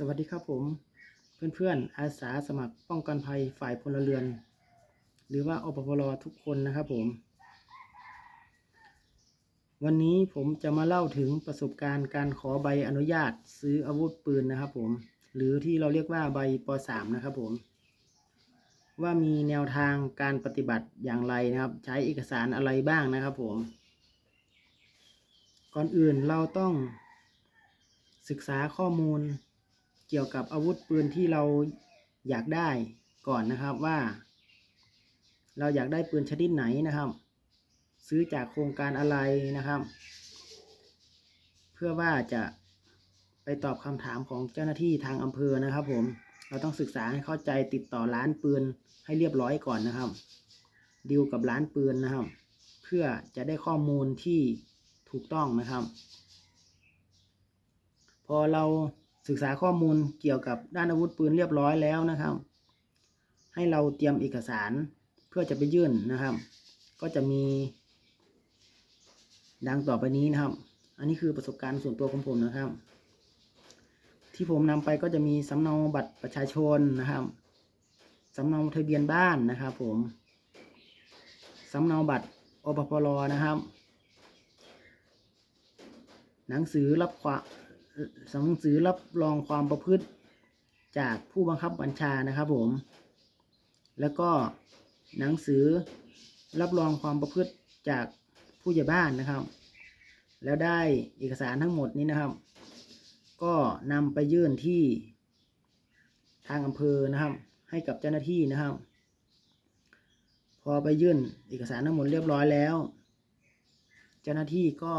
สวัสดีครับผมเพื่อนๆ อาสาสมัครป้องกันภัยฝ่ายพลเรือน หรือว่าอปพลทุกคนนะครับผม วันนี้ผมจะมาเล่าถึงประสบการณ์การขอใบอนุญาตซื้ออาวุธปืนนะครับผม หรือที่เราเรียกว่าใบป .3 นะครับผม ว่ามีแนวทางการปฏิบัติอย่างไรนะครับ ใช้เอกสารอะไรบ้างนะครับผม ก่อนอื่นเราต้องศึกษาข้อมูล เกี่ยวกับอาวุธปืนที่เราอยากได้ก่อนนะครับว่า เราอยากได้ปืนชนิดไหนนะครับ ซื้อจากโครงการอะไรนะครับ เพื่อว่าจะไปตอบคำถามของเจ้าหน้าที่ทางอำเภอนะครับ ผมเราต้องศึกษาให้เข้าใจติดต่อร้านปืนให้เรียบร้อยก่อนนะครับดีลกับร้านปืนนะครับ เพื่อจะได้ข้อมูลที่ถูกต้องนะครับ พอเรา ศึกษาข้อมูลเกี่ยวกับด้านอาวุธปืนเรียบร้อยแล้วนะครับ ให้เราเตรียมเอกสารเพื่อจะไปยื่นนะครับ ก็จะมี ดังต่อไปนี้นะครับ อันนี้คือประสบการณ์ส่วนตัวของผมนะครับ ที่ผมนำไปก็จะมีสำเนาบัตรประชาชนนะครับสำเนาทะเบียนบ้านนะครับ ผมสำเนาบัตรอปพลนะครับ หนังสือรับความ หนังสือรับรองความประพฤติจากผู้บังคับบัญชานะครับผม แล้วก็หนังสือรับรองความประพฤติจากผู้ใหญ่บ้านนะครับ แล้วได้เอกสารทั้งหมดนี้นะครับ ก็นำไปยื่นที่ทางอำเภอนะครับ ให้กับเจ้าหน้าที่นะครับ พอไปยื่นเอกสารทั้งหมดเรียบร้อยแล้ว เจ้าหน้าที่ก็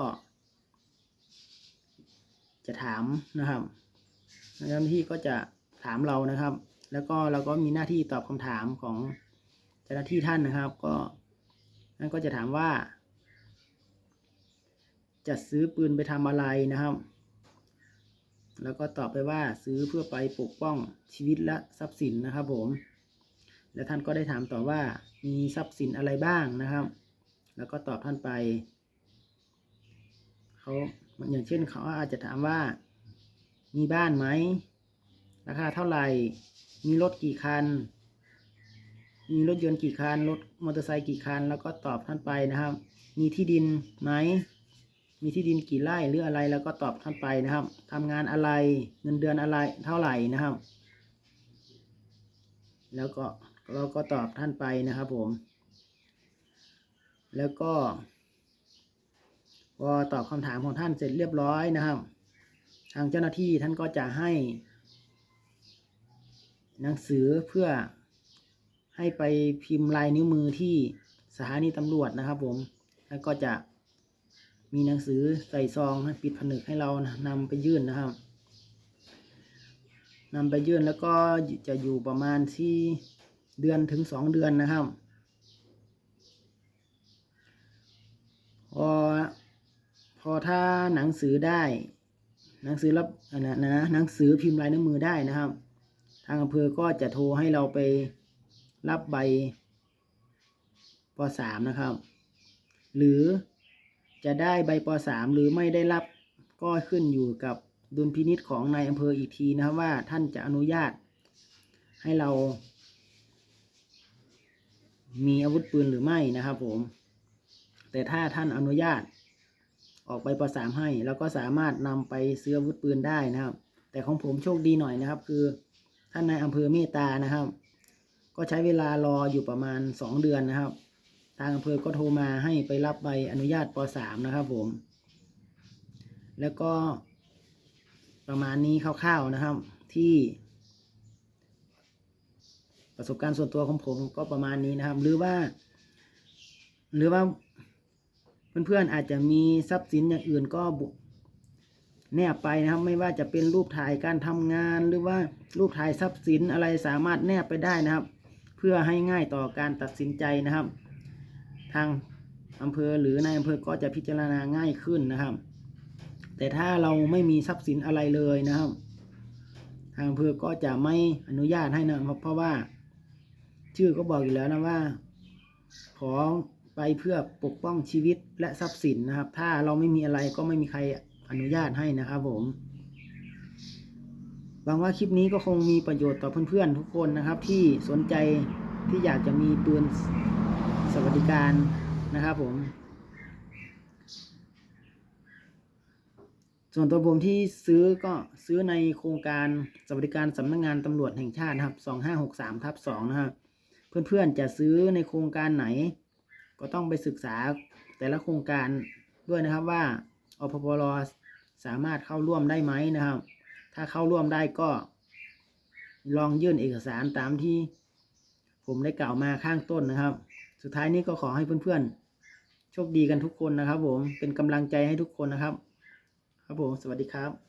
จะถามนะครับเจ้าหน้าที่ก็จะถามเรานะครับ แล้วก็เราก็มีหน้าที่ตอบคำถามของเจ้าหน้าที่ท่านนะครับ ก็นั่นก็จะถามว่า จะซื้อปืนไปทำอะไรนะครับ แล้วก็ตอบไปว่าซื้อเพื่อไปปกป้องชีวิตและทรัพย์สินนะครับ ผม แล้วท่านก็ได้ถามต่อว่ามีทรัพย์สินอะไรบ้างนะครับ แล้วก็ตอบท่านไป เขาอย่างเช่นเขาอาจจะถามว่า มีบ้านไหม ราคาเท่าไหร่ มีรถกี่คัน มีรถยนต์กี่คัน รถมอเตอร์ไซค์กี่คัน แล้วก็ตอบท่านไปนะครับ มีที่ดินไหม มีที่ดินกี่ไร่หรืออะไร แล้วก็ตอบท่านไปนะครับทำงานอะไร เงินเดือนอะไร เท่าไหร่นะครับ แล้วก็เราก็ตอบท่านไปนะครับผม แล้วก็ พอตอบคำถามของท่านเสร็จเรียบร้อยนะครับ ทางเจ้าหน้าที่ท่านก็จะให้ หนังสือเพื่อให้ไปพิมพ์ลายนิ้วมือที่สถานีตำรวจนะครับ ผมแล้วก็จะมีหนังสือใส่ซองปิดผนึกให้เรานำไปยื่นนะครับนำไปยื่นแล้วก็จะอยู่ประมาณที่เดือนถึงสองเดือนนะครับพอ อถ้าหนังสือได้ หนังสือรับอันนั้นนะหนังสือพิมพ์ลายนิ้วมือได้นะครับ ทางอำเภอก็จะโทรให้เราไปรับใบป .3 นะครับ หรือจะได้ใบป .3 หรือไม่ได้รับก็ขึ้นอยู่กับดุลพินิษของนายอำเภออีกทีนะครับว่าท่านจะอนุญาต ให้เรา มีอาวุธปืนหรือไม่นะครับผม แต่ถ้าท่านอนุญาต ออกใบป .3 ให้เราก็สามารถนำไปซื้ออาวุธปืนได้นะครับ แต่ของผมโชคดีหน่อยนะครับ คือท่านนายอำเภอเมตานะครับ ก็ใช้เวลารออยู่ประมาณสองเดือนนะครับ ทางอำเภอก็โทรมาให้ไปรับใบอนุญาตป .3 นะครับผม แล้วก็ประมาณนี้คร่าวๆนะครับที่ ประสบการณ์ส่วนตัวของผมก็ประมาณนี้นะครับ หรือว่า หรือว่า เพื่อนๆอาจจะมีทรัพย์สินอย่างอื่นก็บุแนบไปนะครับ ไม่ว่าจะเป็นรูปถ่ายการทำงาน หรือว่ารูปถ่ายทรัพย์สินอะไรสามารถแนบไปได้นะครับ เพื่อให้ง่ายต่อการตัดสินใจนะครับ ทางอำเภอหรือนายอำเภอก็จะพิจารณาง่ายขึ้นนะครับ แต่ถ้าเราไม่มีทรัพย์สินอะไรเลยนะครับ ทางอำเภอก็จะไม่อนุญาตให้นะครับเพราะว่า ชื่อก็บอกอยู่แล้วนะว่า ขอ ไปเพื่อปกป้องชีวิตและทรัพย์สินนะครับ ถ้าเราไม่มีอะไรก็ไม่มีใครอนุญาตให้นะครับผมหวังว่าคลิปนี้ก็คงมีประโยชน์ต่อเพื่อนๆทุกคนนะครับ ที่สนใจที่อยากจะมีปืนสวัสดิการนะครับผม ส่วนตัวผมที่ซื้อก็ซื้อในโครงการสวัสดิการสำนักงานตำรวจแห่งชาตินะครับ 2563ทับ2นะครับ เพื่อนๆจะซื้อในโครงการไหน ก็ต้องไปศึกษาแต่ละโครงการด้วยนะครับว่าอพปรสามารถเข้าร่วมได้ไหมนะครับ ถ้าเข้าร่วมได้ก็ ลองยื่นเอกสารตามที่ ผมได้กล่าวมาข้างต้นนะครับ สุดท้ายนี้ก็ขอให้เพื่อนๆโชคดีกันทุกคนนะครับ ผมเป็นกำลังใจให้ทุกคนนะครับ ครับผมสวัสดีครับ